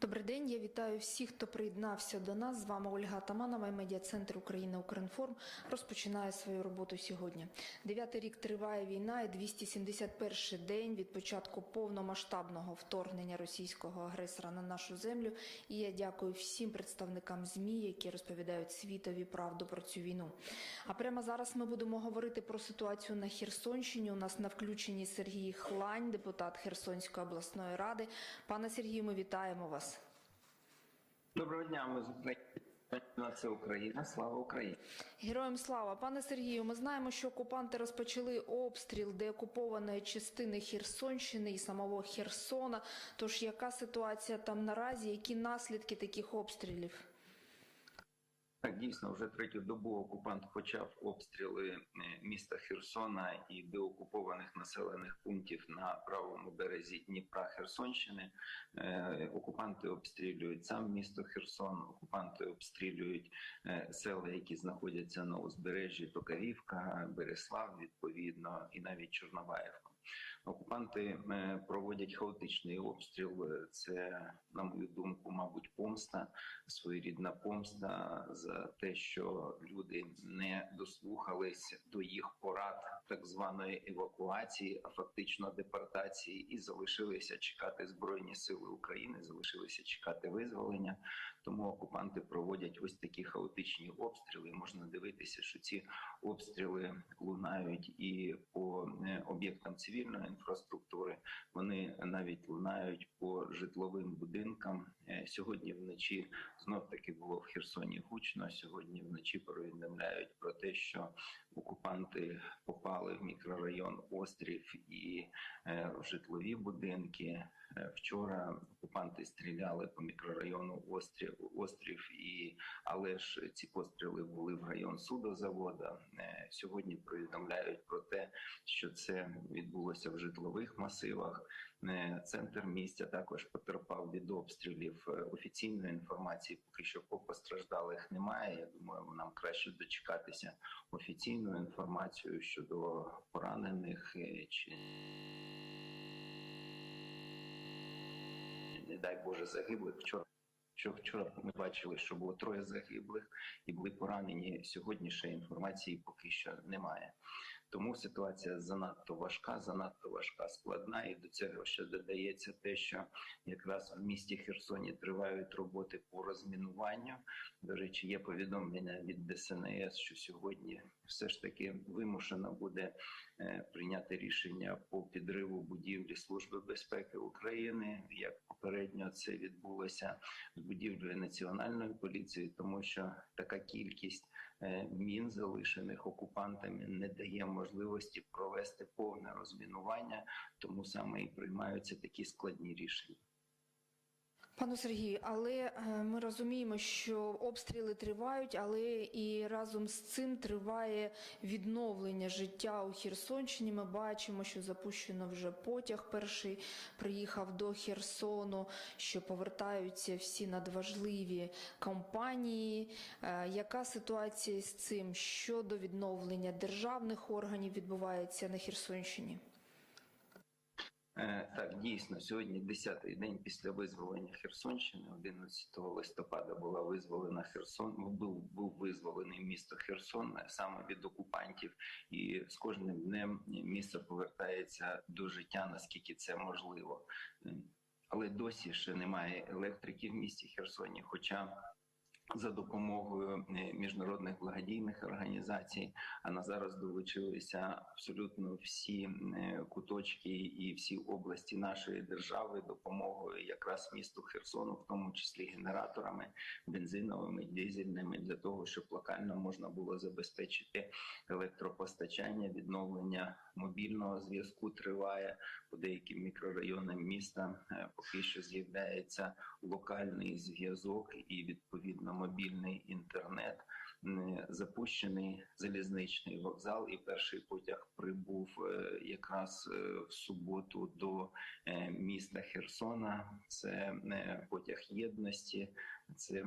Добрий день. Я вітаю всіх, хто приєднався до нас. З вами Ольга Таманова і медіа-центр Україна Укрінформ розпочинає свою роботу сьогодні. Дев'ятий рік триває війна, і 271-й день від початку повномасштабного вторгнення російського агресора на нашу землю. І я дякую всім представникам змі, які розповідають світові правду про цю війну. А прямо зараз ми будемо говорити про ситуацію на Херсонщині. У нас на включенні Сергій Хлань, депутат Херсонської обласної ради. Пане Сергію, ми вітаємо вас. Доброго дня, ми з України. Це Україна. Слава Україні. Героям слава, пане Сергію. Ми знаємо, що окупанти розпочали обстріл деокупованої частини Херсонщини і самого Херсона. Тож яка ситуація там наразі? Які наслідки таких обстрілів? Так, дійсно, вже третю добу окупант почав обстріли е, міста Херсона і деокупованих населених пунктів на правому березі Дніпра Херсонщини. Е, Окупанти обстрілюють сам місто Херсон, окупанти обстрілюють е, села, які знаходяться на узбережжі Токарівка, Береслав, відповідно, і навіть Чорнобаївка. Окупанти е, проводять хаотичний обстріл. Це, на мою думку, мабуть, помста, своєрідна помста за те, що люди не дослухались до їх порад так званої евакуації, а фактично депортації, і залишилися чекати збройні сили України, залишилися чекати визволення. Тому окупанти проводять ось такі хаотичні обстріли. Можна дивитися, що ці обстріли лунають і по е, об'єктам цивільної інфраструктури. Вони навіть лунають по житловим будинкам. Е, Сьогодні вночі знов таки було в Херсоні гучно. Сьогодні вночі повідомляють про те, що окупанти попали в мікрорайон Острів і е, в житлові будинки. Е, Вчора окупанти стріляли по мікрорайону Острів, Острів і але ж ці постріли були в район судозавода. Е, Сьогодні повідомляють про те, що це відбулося в житлових масивах. Е, Центр місця також потерпав від обстрілів. Е, Офіційної інформації поки що по постраждалих немає. Я думаю, нам краще дочекатися офіційну інформацію щодо поранених е, чи не дай Боже загиблих. Вчора що вчора ми бачили, що було троє загиблих і були поранені. Сьогодні ще інформації поки що немає. Тому ситуація занадто важка, занадто важка, складна, і до цього ще додається те, що якраз в місті Херсоні тривають роботи по розмінуванню. До речі, є повідомлення від ДСНС, що сьогодні все ж таки вимушено буде е, прийняти рішення по підриву будівлі Служби безпеки України. Як попередньо це відбулося з будівлею національної поліції, тому що така кількість мін, залишених окупантами, не дає можливості провести повне розмінування, тому саме і приймаються такі складні рішення. Пане Сергію, але е, ми розуміємо, що обстріли тривають, але і разом з цим триває відновлення життя у Херсонщині. Ми бачимо, що запущено вже потяг. Перший приїхав до Херсону, що повертаються всі надважливі компанії. Е, Яка ситуація з цим щодо відновлення державних органів відбувається на Херсонщині? Е, Так, дійсно, сьогодні 10-й день після визволення Херсонщини, 11 листопада була визволена Херсон. Був був визволений місто Херсон саме від окупантів, і з кожним днем місто повертається до життя, наскільки це можливо. Е, Але досі ще немає електрики в місті Херсоні. Хоча за допомогою е, міжнародних благодійних організацій, а на зараз долучилися абсолютно всі е, куточки і всі області нашої держави допомогою якраз місту Херсону, в тому числі генераторами бензиновими, дизельними, для того, щоб локально можна було забезпечити електропостачання, відновлення мобільного зв'язку триває по деяким мікрорайонам міста. е, Поки що з'являється локальний зв'язок і відповідно мобільний інтернет. Запущений залізничний вокзал, і перший потяг прибув е, якраз е, в суботу до міста Херсона. Це потяг єдності. Це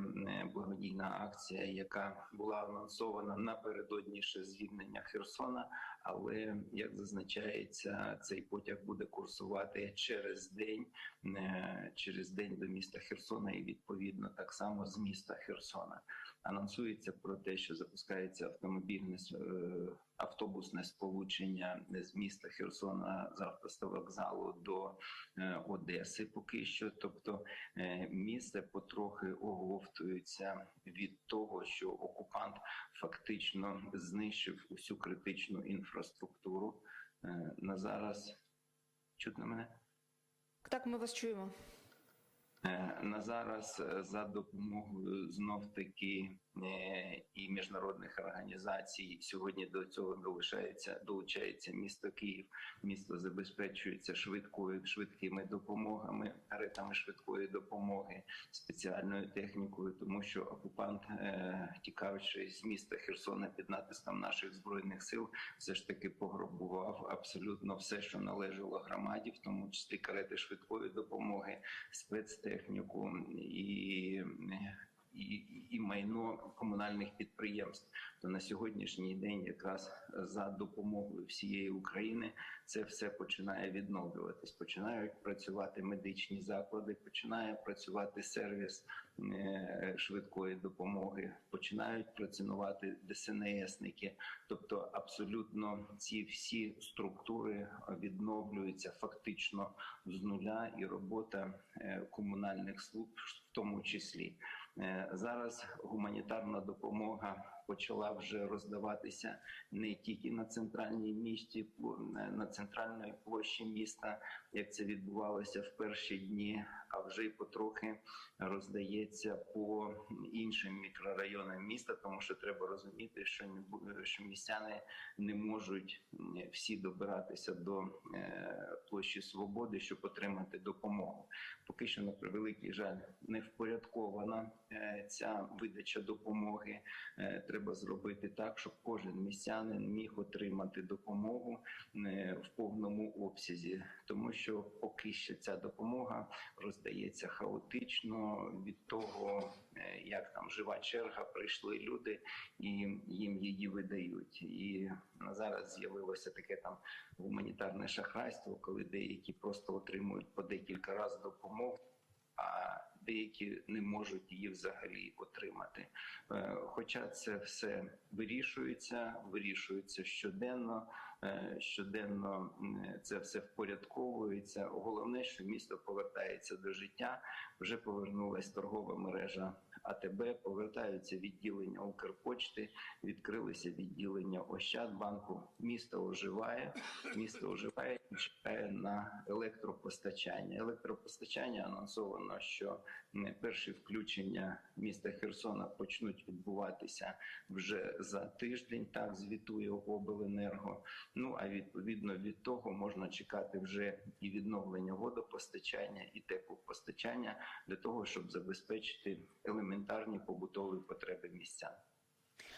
благодійна акція, яка була анонсована напередодні ще звільнення Херсона. Але як зазначається, цей потяг буде курсувати через день, е, через день до міста Херсона, і відповідно так само з міста Херсона. Анонсується про те, що запускається автомобільне автобусне сполучення з міста Херсона з автовокзалу до е, Одеси. Поки що, тобто е, місце потрохи оговтується від того, що окупант фактично знищив усю критичну інфраструктуру. Е, На зараз чутно мене. Так, ми вас чуємо. На зараз за допомогою знов таки і міжнародних організацій сьогодні до цього долучається долучається місто Київ. Місто забезпечується швидкою швидкими допомогами, каретами швидкої допомоги, спеціальною технікою, тому що окупант, е, тікаючи з міста Херсона під натиском наших збройних сил, все ж таки пограбував абсолютно все, що належало громаді, в тому числі карети швидкої допомоги, спецтехніку і, і, і майно комунальних підприємств. То на сьогоднішній день, якраз за допомогою всієї України, це все починає відновлюватись. Починають працювати медичні заклади, починає працювати сервіс е, швидкої допомоги, починають працювати ДСНСники. Тобто, абсолютно ці всі структури відновлюються фактично з нуля, і робота е, комунальних служб в тому числі. Е, Зараз гуманітарна допомога почала вже роздаватися не тільки на центральній місті, пл- на центральної площі міста, як це відбувалося в перші дні, а вже й потрохи роздається по іншим мікрорайонам міста, тому що треба розуміти, що не що містяни не можуть всі добиратися до е, площі свободи, щоб отримати допомогу. Поки що на превеликий жаль не впорядкована е, ця видача допомоги. Треба зробити так, щоб кожен містянин міг отримати допомогу е, в повному обсязі, тому що поки що ця допомога роздається хаотично від того, е, як там жива черга, прийшли люди і їм її видають. І зараз з'явилося таке там гуманітарне шахрайство, коли деякі просто отримують по декілька разів допомогу. Деякі не можуть її взагалі отримати. Е, Хоча це все вирішується, вирішується щоденно, е, щоденно це все впорядковується. Головне, що місто повертається до життя. Вже повернулась торгова мережа АТБ, повертаються відділення Укрпочти, відкрилися відділення Ощадбанку. Місто оживає, місто оживає і чекає на електропостачання. Електропостачання анонсовано, що перші включення міста Херсона почнуть відбуватися вже за тиждень. Так звітує обленерго. Ну а відповідно від того можна чекати вже і відновлення водопостачання, і теплопостачання для того, щоб забезпечити елементарні побутові потреби містян.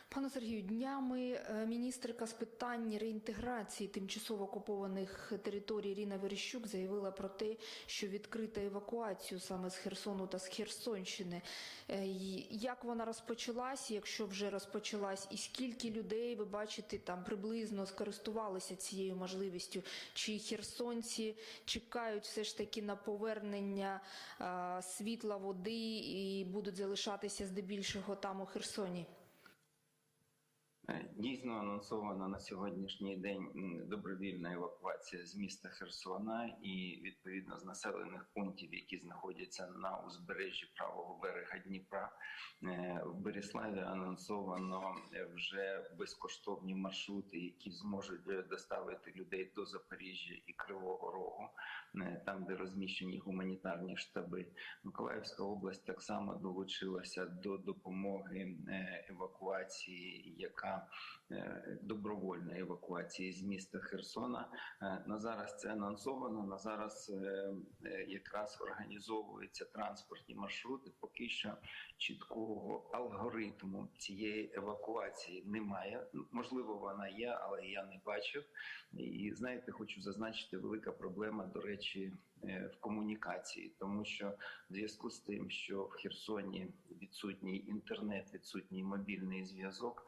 Пане Сергію, днями е, міністерка з питань реінтеграції тимчасово окупованих територій Ірина Верещук заявила про те, що відкрита евакуацію саме з Херсону та з Херсонщини. Е, Як вона розпочалась, якщо вже розпочалась, і скільки людей ви бачите там приблизно скористувалися цією можливістю? Чи херсонці чекають все ж таки на повернення е, світла, води і будуть залишатися здебільшого там у Херсоні? Е, Дійсно анонсована на сьогоднішній день добровільна евакуація з міста Херсона і відповідно з населених пунктів, які знаходяться на узбережжі правого берега Дніпра. Е, В Береславі анонсовано е, вже безкоштовні маршрути, які зможуть доставити людей до Запоріжжя і Кривого Рогу, там, де розміщені гуманітарні штаби. Миколаївська область так само долучилася до допомоги евакуації, яка для е, добровольної евакуації з міста Херсона. Е, На зараз це анонсовано. На зараз е, якраз організовуються транспортні маршрути. Поки що чіткого алгоритму цієї евакуації немає. Ну, Можливо, вона є, але я не бачив. І знаєте, хочу зазначити, велика проблема, до речі, в комунікації, тому що в зв'язку з тим, що в Херсоні відсутній інтернет, відсутній мобільний зв'язок,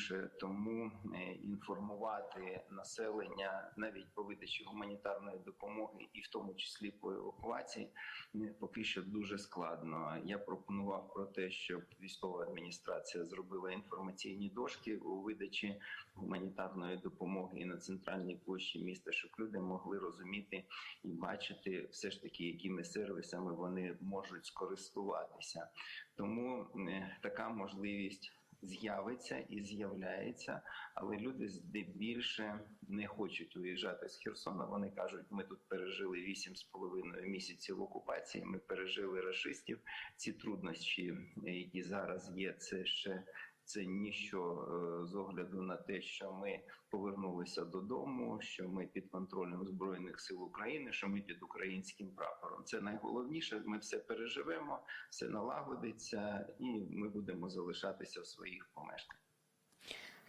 здебільше тому е, інформувати населення навіть по видачі гуманітарної допомоги, і в тому числі по евакуації, е, поки що дуже складно. Я пропонував про те, щоб військова адміністрація зробила інформаційні дошки у видачі гуманітарної допомоги і на центральній площі міста, щоб люди могли розуміти і бачити все ж таки, якими сервісами вони можуть скористуватися. Тому е, така можливість з'явиться і з'являється, але люди здебільше не хочуть виїжджати з Херсона. Вони кажуть, ми тут пережили вісім з половиною місяців окупації. Ми пережили расистів. Ці труднощі, які зараз є, це ще. Це ніщо е, з огляду на те, що ми повернулися додому, що ми під контролем збройних сил України, що ми під українським прапором. Це найголовніше. Ми все переживемо, все налагодиться, і ми будемо залишатися в своїх помешканнях.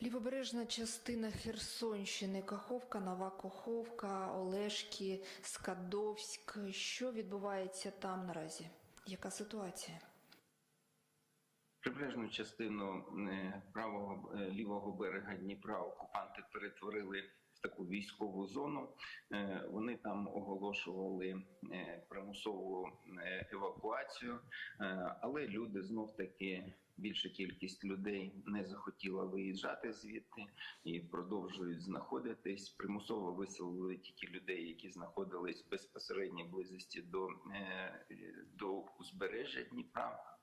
Лівобережна частина Херсонщини, Каховка, Нова Каховка, Олешки, Скадовськ. Що відбувається там наразі? Яка ситуація? Прибережну частину е, правого е, лівого берега Дніпра окупанти перетворили в таку військову зону. Е, Вони там оголошували примусову евакуацію, але люди знов таки. Більша кількість людей не захотіла виїжджати звідти і продовжують знаходитись. Примусово виселили тільки людей, які знаходились в безпосередній близості до, до узбережжя Дніпра.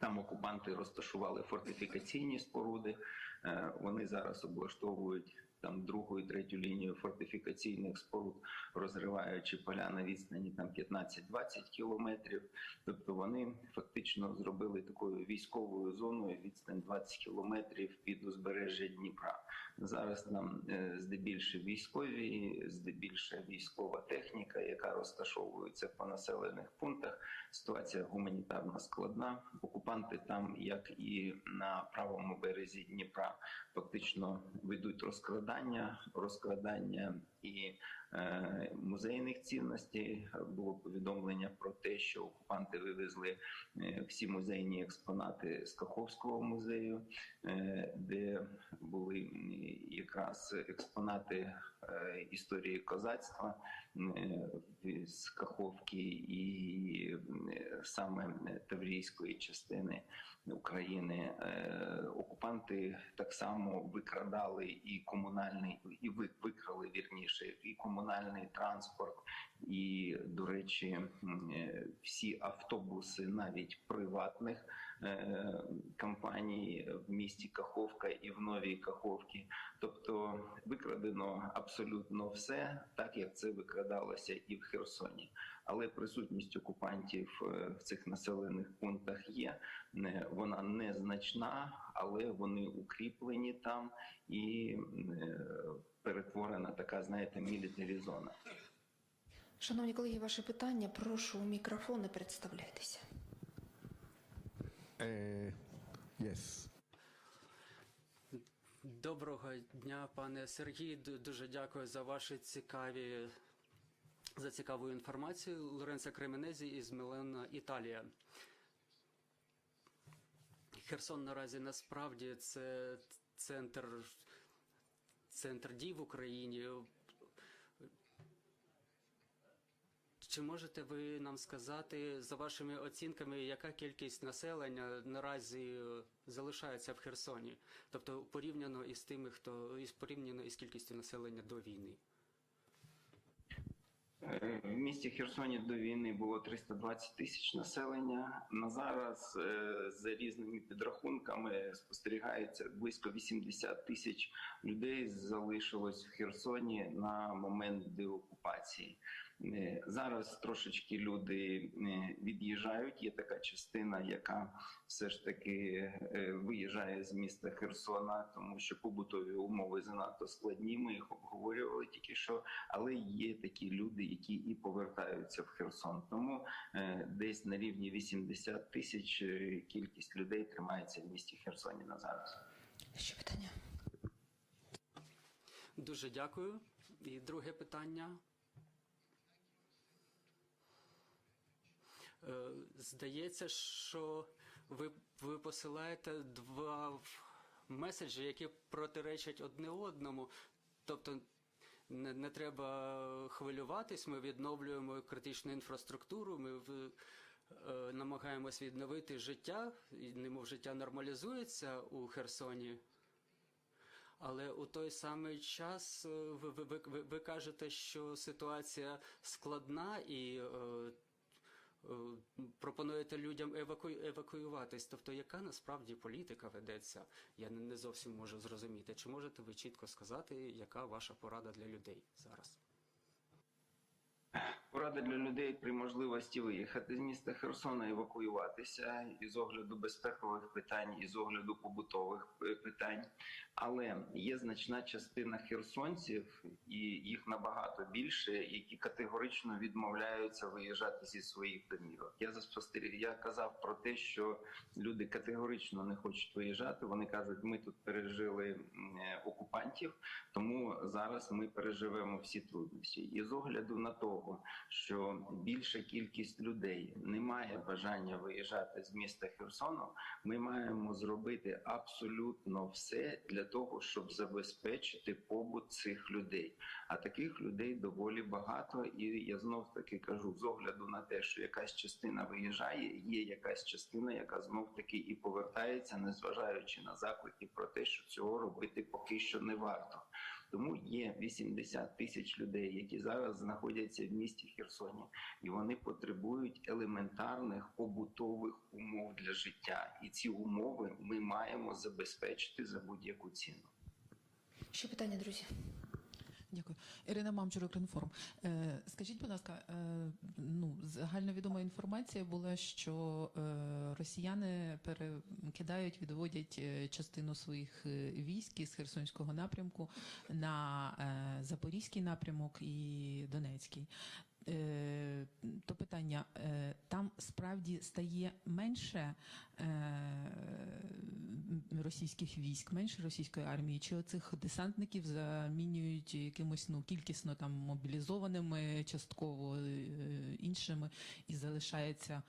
Там окупанти розташували фортифікаційні споруди. Е, Вони зараз облаштовують там другу і третю лінію фортифікаційних споруд, розриваючи поля на відстані там 15-20 кілометрів. Тобто вони фактично зробили такою військовою зоною відстань 20 кілометрів під узбережжя Дніпра. Зараз там е, здебільше військові, здебільше військова техніка, яка розташовується по населених пунктах. Ситуація гуманітарно складна. Окупанти там, як і на правому березі Дніпра, фактично ведуть розкрадання, розкрадання і е, музейних цінностей. Було повідомлення про те, що окупанти вивезли е, всі музейні експонати з Каховського музею, е, де були якраз експонати е, історії козацтва е, з Каховки і е, саме Таврійської частини України. Е, Окупанти так само викрадали і комунальний, і ви- викрали вірніше, і комунальний транспорт, і, до речі, е, всі автобуси, навіть приватних е, компаній в місті Каховка і в Новій Каховці. Тобто викрадено абсолютно все, так як це викрадалося і в Херсоні. Але присутність окупантів е, в цих населених пунктах є. Не- Вона незначна, але вони укріплені там і е, перетворена така, знаєте, мілітарізона. Шановні колеги, ваше питання. Прошу у мікрофон і представляйтеся. Uh, yes. Доброго дня, пане Сергій. Дуже дякую за ваші цікаві за цікаву інформацію. Лоренцо Кременезі із Мілана, Італія. Херсон наразі насправді це центр, центр дій в Україні. Чи можете ви нам сказати за вашими оцінками, яка кількість населення наразі залишається в Херсоні? Тобто порівняно із тими, хто із порівняно із кількістю населення до війни? Mm-hmm. Місті Херсоні до війни було 320 тисяч населення. На зараз е, за різними підрахунками спостерігається близько 80 тисяч людей залишилось в Херсоні на момент деокупації. Е, Зараз трошечки люди е, від'їжджають. Є така частина, яка все ж таки виїжджає з міста Херсона, тому що побутові умови занадто складні. Ми їх обговорювали тільки що, але є такі люди, які і повертаються в Херсон. Тому е, десь на рівні 80 тисяч е, кількість людей тримається в місті Херсоні на зараз. Ще питання. Дуже дякую. І друге питання. Е, Здається, що ви, ви посилаєте два меседжі, які протиречать одне одному. Тобто не, не треба хвилюватись, ми відновлюємо критичну інфраструктуру, ми в, е, намагаємось відновити життя, немов життя нормалізується у Херсоні. Але у той самий час е, ви, ви, ви, ви, кажете, що ситуація складна і е, пропонуєте людям еваку, евакуюватись. Тобто, яка насправді політика ведеться? Я не, не зовсім можу зрозуміти. Чи можете ви чітко сказати, яка ваша порада для людей зараз? Порада для людей при можливості виїхати з міста Херсона, евакуюватися із огляду безпекових питань, із огляду побутових е, питань. Але є значна частина херсонців, і їх набагато більше, які категорично відмовляються виїжджати зі своїх домівок. Я заспостеріг, я казав про те, що люди категорично не хочуть виїжджати. Вони кажуть, ми тут пережили е, окупантів, тому зараз ми переживемо всі труднощі. І з огляду на того, що більша кількість людей не має бажання виїжджати з міста Херсону, ми маємо зробити абсолютно все для того, щоб забезпечити побут цих людей. А таких людей доволі багато, і я знов таки кажу, з огляду на те, що якась частина виїжджає, є якась частина, яка знов таки і повертається, незважаючи на заклики про те, що цього робити поки що не варто. Тому є 80 тисяч людей, які зараз знаходяться в місті Херсоні, і вони потребують елементарних побутових умов для життя. І ці умови ми маємо забезпечити за будь-яку ціну. Ще питання, друзі. Дякую. Ірина Мамчур, Укрінформ. Е, Скажіть, будь ласка, е, ну, загальновідома інформація була, що е, росіяни перекидають, відводять частину своїх військ із Херсонського напрямку на Запорізький напрямок і Донецький. Е, То питання, е, там справді стає менше е, російських військ, менше російської армії, чи оцих десантників замінюють якимось ну кількісно там мобілізованими, частково іншими, і залишається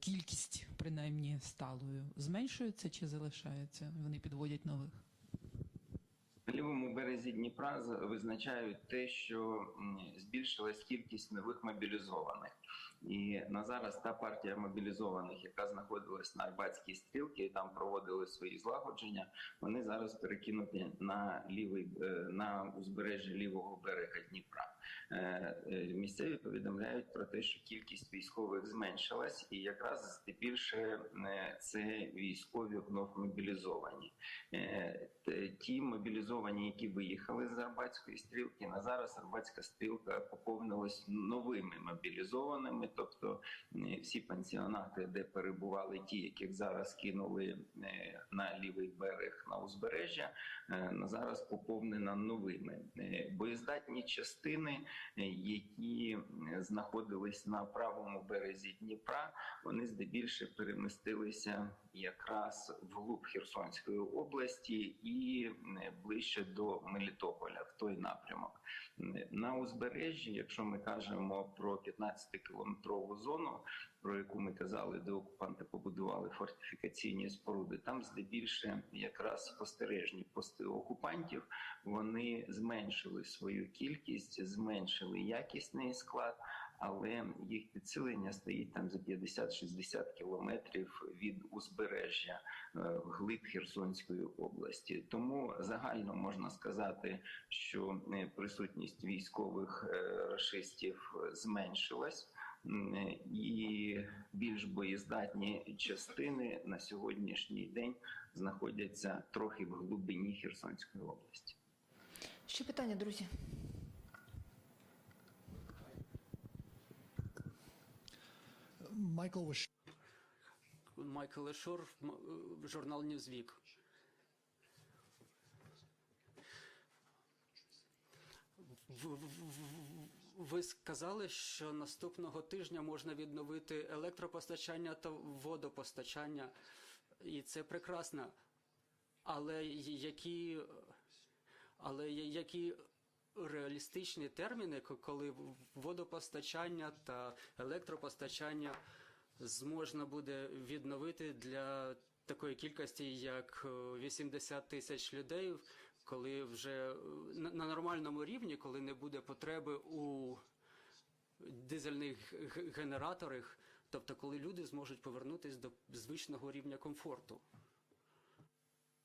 кількість принаймні сталою. Зменшується чи залишається? Вони підводять нових. Лівому березі Дніпра визначають те, що збільшилась кількість нових мобілізованих. І на зараз та партія мобілізованих, яка знаходилась на Арбатській стрілці, там проводили свої злагодження, вони зараз перекинуті на лівий е, на узбережжя лівого берега Дніпра. Е, е, Місцеві повідомляють про те, що кількість військових зменшилась, і якраз здебільше е, це військові вновь мобілізовані. Ті мобілізовані, які виїхали з Арбатської стрілки, на зараз Арбатська стрілка поповнилась новими мобілізованими, тобто всі пансіонати, де перебували ті, яких зараз кинули на лівий берег на узбережжя, на зараз поповнена новими боєздатні частини, які е, знаходились на правому березі Дніпра, вони здебільше перемістилися якраз вглуб Херсонської області і е, ближче до Мелітополя в той напрямок. Е, На узбережжі, якщо ми кажемо про 15-кілометрову зону, про яку ми казали, де окупанти побудували фортифікаційні споруди, там здебільше якраз спостережні пости окупантів вони зменшили свою кількість, зменшили якісний склад. але їх підсилення стоїть там за 50-60 кілометрів від узбережжя е, вглиб Херсонської області. Тому загально можна сказати, що е, присутність військових е, рашистів зменшилась. Е, І більш боєздатні частини на сьогоднішній день знаходяться трохи в глибині Херсонської області. Ще питання, друзі. Michael was Майкл Ешур, м- е, журнал Newsweek. Ви сказали, що наступного тижня можна відновити електропостачання та водопостачання, і це прекрасно. Але які, але які реалістичні терміни, коли водопостачання та електропостачання зможна буде відновити для такої кількості, як е, 80 тисяч людей, коли вже е, на нормальному рівні, коли не буде потреби у дизельних генераторах, тобто коли люди зможуть повернутися до звичного рівня комфорту.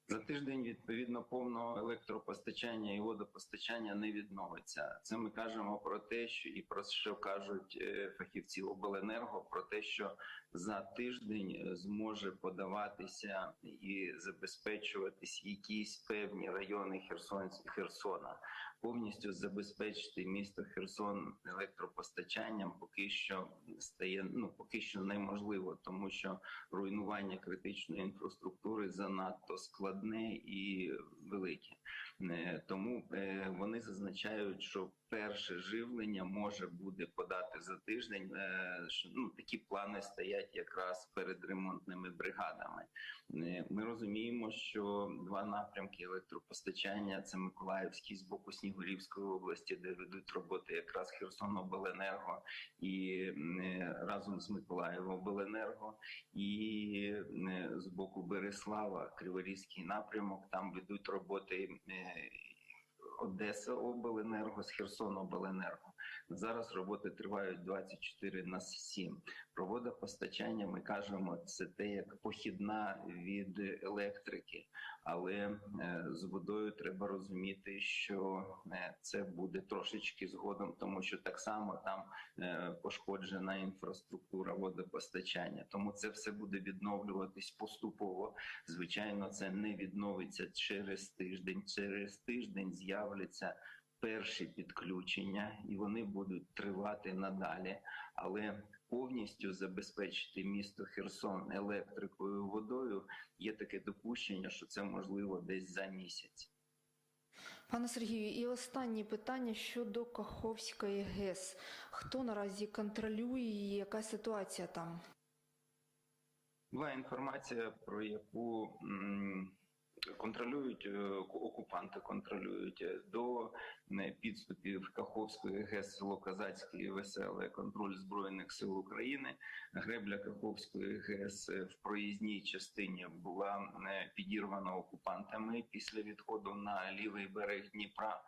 За тиждень відповідно повного електропостачання і водопостачання не відновиться. Це ми кажемо про те, що і про що кажуть е, фахівці обленерго, про те, що за тиждень е, зможе подаватися і забезпечуватись якісь певні райони Херсон Херсона. Повністю забезпечити місто Херсон електропостачанням поки що стає ну поки що неможливо, тому що руйнування критичної інфраструктури занадто складне і велике. Е, Тому е, вони зазначають, що перше живлення може буде подати за тиждень. Е, Ну такі плани стоять якраз перед ремонтними бригадами. Ми розуміємо, що два напрямки електропостачання це Миколаївський з боку Снігурівської області, де ведуть роботи якраз Херсонобленерго і разом з Миколаєвобленерго, і з боку Береслава, Криворізький напрямок. Там ведуть роботи Одеса Обленерго з Херсонобленерго. Зараз роботи тривають 24 на 7. Про водопостачання ми кажемо, це те як похідна від електрики, але е, з водою треба розуміти, що е, це буде трошечки згодом, тому що так само там е, пошкоджена інфраструктура водопостачання. Тому це все буде відновлюватись поступово. Звичайно, це не відновиться через тиждень. Через тиждень з'являться перші підключення, і вони будуть тривати надалі. Але повністю забезпечити місто Херсон електрикою і водою є таке допущення, що це можливо десь за місяць. Пане Сергію, і останнє питання щодо Каховської ГЕС. Хто наразі контролює її, яка ситуація там? Була інформація, про яку м, контролюють е, окупанти, контролюють е, до підступів Каховської ГЕС село Казацьке Веселе контроль збройних сил України. Гребля Каховської ГЕС е, в проїзній частині була підірвана окупантами після відходу на лівий берег Дніпра.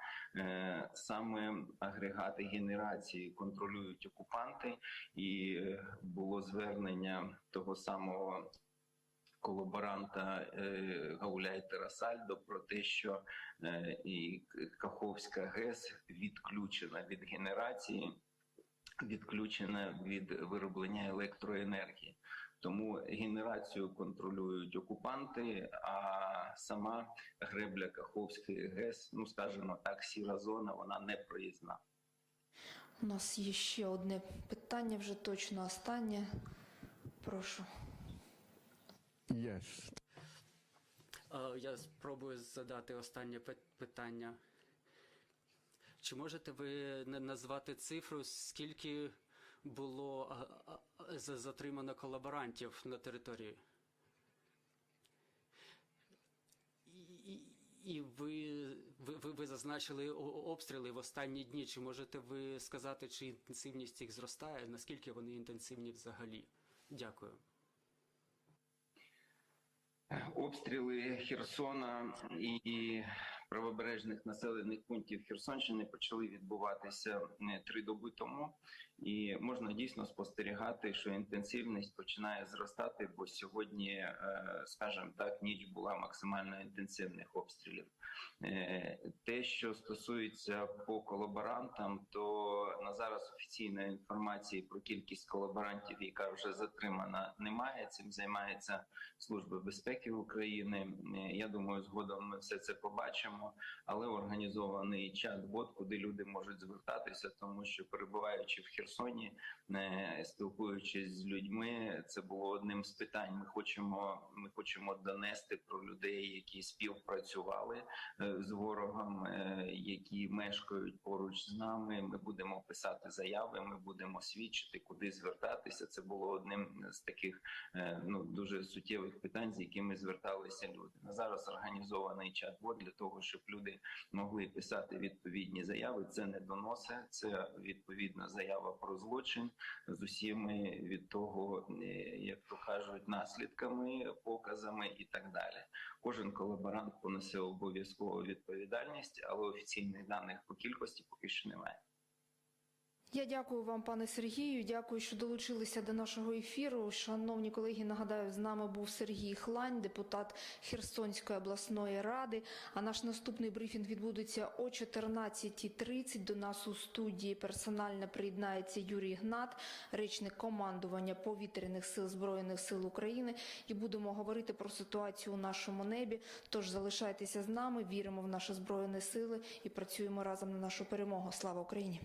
Саме агрегати генерації контролюють окупанти, і було звернення того самого колаборанта е, Гауляйтера Сальдо про те, що е, і Каховська ГЕС відключена від генерації, відключена від вироблення електроенергії. Тому генерацію контролюють окупанти, а сама гребля Каховської ГЕС, ну скажімо так, сіра зона, вона не проїзна. У нас є ще одне питання, вже точно останнє. Прошу. Yes. Я спробую задати останнє питання. Чи можете ви назвати цифру, скільки було затримано колаборантів на території? І, і- ви, ви, ви зазначили обстріли в останні дні. Чи можете ви сказати, чи інтенсивність їх зростає? Наскільки вони інтенсивні взагалі? Дякую. Обстріли Херсона і правобережних населених пунктів Херсонщини почали відбуватися е, три доби тому, І можна дійсно спостерігати, що інтенсивність починає зростати, бо сьогодні, е, скажімо так, ніч була максимально інтенсивних обстрілів. Е, Те, що стосується по колаборантам, то на зараз офіційної інформації про кількість колаборантів, яка вже затримана, немає. Цим займається Служба безпеки України. Е, Я думаю, згодом ми все це побачимо. Але організований чат-бот, куди люди можуть звертатися, тому що перебуваючи в Херсоні, е, спілкуючись з людьми, це було одним з питань. Ми хочемо, ми хочемо донести про людей, які співпрацювали е, з ворогом, е, які мешкають поруч з нами. Ми будемо писати заяви, ми будемо свідчити, куди звертатися. Це було одним з таких е, ну дуже суттєвих питань, з якими зверталися люди. На зараз організований чат-бот для того, щоб люди могли писати відповідні заяви. Це не доноси, це відповідна заява про злочин з усіми від того, е, як то кажуть, наслідками, показами і так далі. Кожен колаборант понесе обов'язково відповідальність, але офіційних даних по кількості поки що немає. Я дякую вам, пане Сергію. Дякую, що долучилися до нашого ефіру. Шановні колеги, нагадаю, з нами був Сергій Хлань, депутат Херсонської обласної ради. А наш наступний брифінг відбудеться о 14.30. До нас у студії персонально приєднається Юрій Гнат, речник командування повітряних сил збройних сил України. І будемо говорити про ситуацію у нашому небі. Тож залишайтеся з нами, віримо в наші збройні сили і працюємо разом на нашу перемогу. Слава Україні!